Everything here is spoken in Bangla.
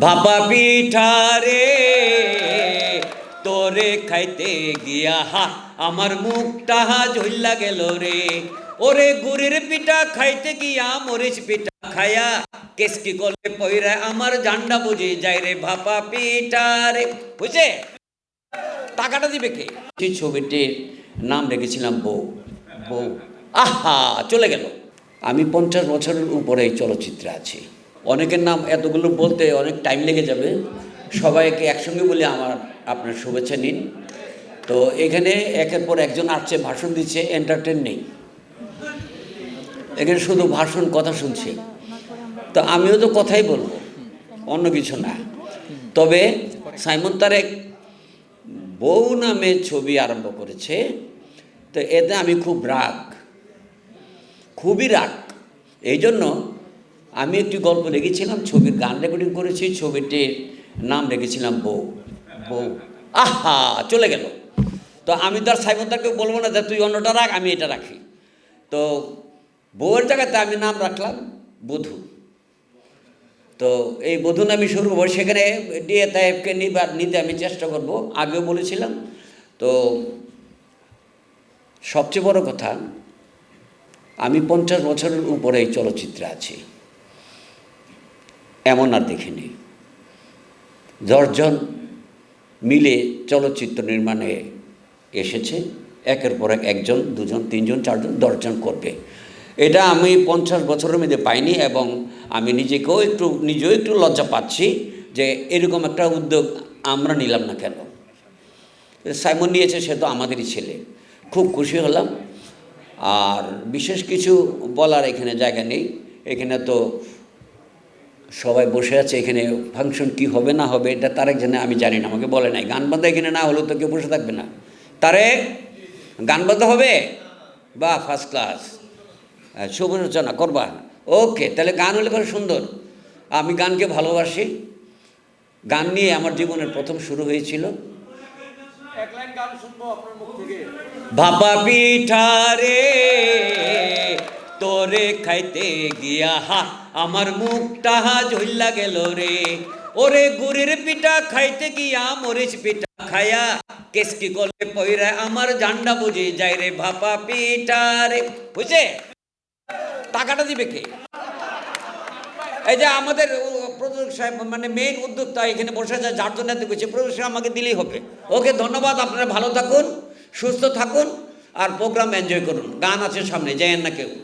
ভাপা পিঠা রে, তোরে খাইতে গিয়া, হা, আমার মুখটা হা ঝুল্লা গেল রে। ওরে গুড়ের পিঠা খাইতে গিয়া, মরিচ পিঠা খায়া, কেসকি কলে পইরা আমার জান্ডা বুঝে যাই রে ভাপা পিঠা রে। বুঝে টাকাটা দিবে কে? সেই ছবিটির নাম রেখেছিলাম বউ। বউ। আহা, চলে গেল। আমি পঞ্চাশ বছরের উপরে এই চলচ্চিত্রে আছি। অনেকের নাম এতগুলো বলতে অনেক টাইম লেগে যাবে। সবাইকে একসঙ্গে বলে আমার, আপনার শুভেচ্ছা নিন। তো এখানে একের পর একজন আসছে, ভাষণ দিচ্ছে এন্টারটেন নেই। এখানে শুধু ভাষণ, কথা শুনছি। তো আমিও তো কথাই বলব, অন্য কিছু না। তবে সাইমন তারেক বউ নামে ছবি আরম্ভ করেছে, তো এতে আমি খুব রাগ, খুবই রাগ। এই জন্য আমি একটি গল্প লিখেছিলাম, ছবির গান রেকর্ডিং করেছি ছবিটির নাম রেখেছিলাম বউ। বউ। আহা, চলে গেল। তো আমি তো আর সাইমন্দাকে বলব না যে তুই অন্যটা রাখ, আমি এটা রাখি। তো বউয়ের জায়গাতে আমি নাম রাখলাম বধূ। তো এই বধূ নামই শুরু করব সেখানে ডিএ তাহেবকে নিবার, নিতে আমি চেষ্টা করব। আগেও বলেছিলাম। তো সবচেয়ে বড় কথা, আমি পঞ্চাশ বছরের উপরে এই চলচ্চিত্রে আছি। এমন আর দেখিনি। দশজন মিলে চলচ্চিত্র নির্মাণে এসেছে। একের পর এক একজন, দুজন, তিনজন, চারজন, দশজন করবে। এটা আমি পঞ্চাশ বছরের মধ্যে পাইনি এবং আমি নিজেকেও একটু, নিজেও একটু লজ্জা পাচ্ছি যে এরকম একটা উদ্যোগ আমরা নিলাম না কেন। সাইমন নিয়েছে, সে তো আমাদেরই ছেলে। খুব খুশি হলাম। আর বিশেষ কিছু বলার এখানে জায়গা নেই। এখানে তো সবাই বসে আছে এখানে ফাংশন কি হবে না হবে এটা তারেক জানে আমি জানি না আমাকে বলে নাই। গান বান্ধা এখানে না হলেও তো কেউ বসে থাকবে না। তারেক গান বান্ধা হবে? বা ফার্স্ট ক্লাস শুভ রচনা করবা? ওকে তাহলে গান হলে পরে সুন্দর। আমি গানকে ভালোবাসি। গান নিয়ে আমার জীবনের প্রথম শুরু হয়েছিল। ভাপা পিঠা রে। তোরে খাইতে গিয়া, হা, আমার মুখটা হা ঝুল্লা গেল রে। ওরে গুড়ের পিঠা খাইতে গিয়া, মরিচ পিঠা খায়া কেসকি কলে পইরা আমার জান্ডা বুঝে যাই রে ভাপা পিঠা রে। বুঝে টাকাটা দিবে কে? এই যে আমাদের প্রযোজক সাহেব মানে মেইন উদ্যোক্তা এখানে বসে আছে, যার জন্য এত কিছু প্রযোজক সাহেব আমাকে দিলেই হবে। ওকে ধন্যবাদ, আপনারা ভালো থাকুন, সুস্থ থাকুন, আর প্রোগ্রাম এনজয় করুন। গান আছে সামনে যায়েন না কেউ।